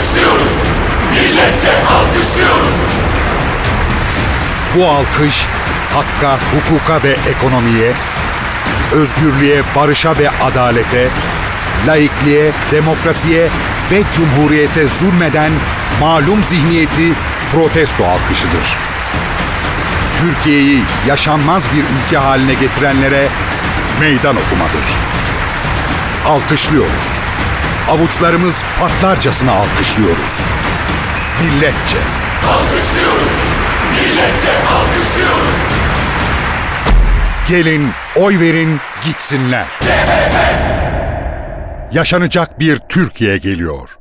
Alkışlıyoruz. Milletçe alkışlıyoruz. Bu alkış hakka, hukuka ve ekonomiye, özgürlüğe, barışa ve adalete, laikliğe, demokrasiye ve cumhuriyete zulmeden malum zihniyeti protesto alkışıdır. Türkiye'yi yaşanmaz bir ülke haline getirenlere meydan okumadır. Alkışlıyoruz. Avuçlarımız patlarcasına alkışlıyoruz. Milletçe. Alkışlıyoruz. Milletçe alkışlıyoruz. Gelin oy verin gitsinler. Yaşanacak bir Türkiye geliyor.